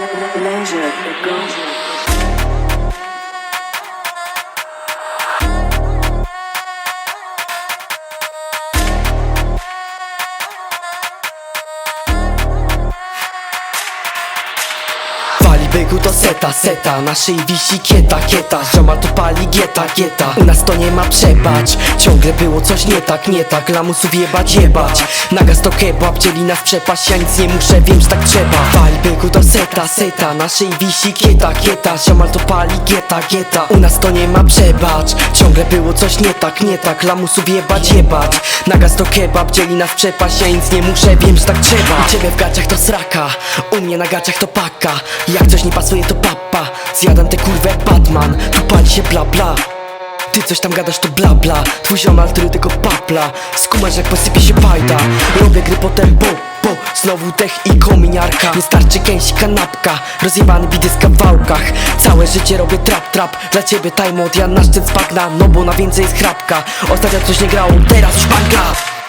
Leisure, byku to seta, seta. Na szyi wisi kieta, kieta. Ziomal to pali gieta, gieta. U nas to nie ma przebacz. Ciągle było coś nie tak, nie tak. Lamusów jebać, jebać. Nagas to kebab, dzieli nas przepaść. Ja nic nie muszę, wiem, że tak trzeba. Wali byku to seta, seta. Na szyi wisi kieta, kieta. Ziomal to pali gieta, gieta. U nas to nie ma przebacz. Ciągle było coś nie tak, nie tak. Lamusów jebać, jebać. Nagas to kebab, dzieli nas przepaść. Ja nic nie muszę, wiem, że tak trzeba. U ciebie w gaciach to sraka. U mnie na gaciach to paka. Jak coś nie pasuje to papa. Zjadam te kurwę jak Batman. Tu pali się bla bla. Ty coś tam gadasz to bla bla. Twój ziomal, który tylko papla. Skumasz jak posypie się pajda Robię gry potem bo, bo. Znowu tech i kominiarka. Nie starczy gęsi kanapka. Rozjebany bidy w kawałkach. Całe życie robię trap trap. Dla ciebie time od ja na szczyt z No bo na więcej jest chrapka. Ostatnio coś nie grało, teraz już banga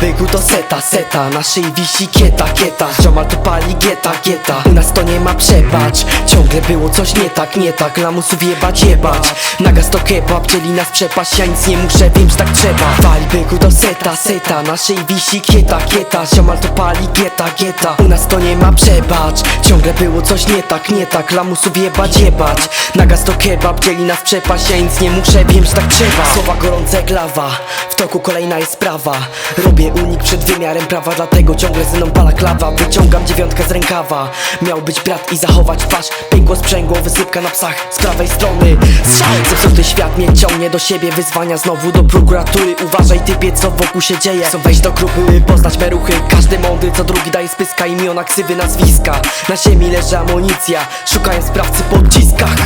Byku to seta, seta Na szyi wisi kieta, kieta. Ziomal to pali gieta, gieta. U nas to nie ma przebacz. Ciągle było coś nie tak, nie tak Lamusów jebać, jebać Nagas to kebab, dzieli nas przepaść Ja nic nie muszę, wiem, że tak trzeba. Wali byku to seta, seta Na szyi wisi kieta, kieta. Ziomal to pali gieta, gieta. U nas to nie ma przebacz Ciągle było coś nie tak, nie tak. Lamusów jebać, jebać. Nagas to kebab, dzieli nas przepaść Ja nic nie muszę, wiem, że tak trzeba. Słowa gorące jak lawa W toku kolejna jest sprawa. Robię unik przed wymiarem prawa Dlatego ciągle ze mną pala klawa. Wyciągam dziewiątkę z rękawa. Miał być brat i zachować twarz. Pękło sprzęgło, wysypka na psach. Z prawej strony. Strzał Zepsuty świat mnie ciągnie do siebie Wyzwania. Znowu do prokuratury Uważaj typie co wokół się dzieje. Chcą wejść do grupy, poznać me ruchy Każdy mądry co drugi daje spyska Imiona, ksywy, nazwiska. Na ziemi leży amunicja Szukają sprawcy po odciskach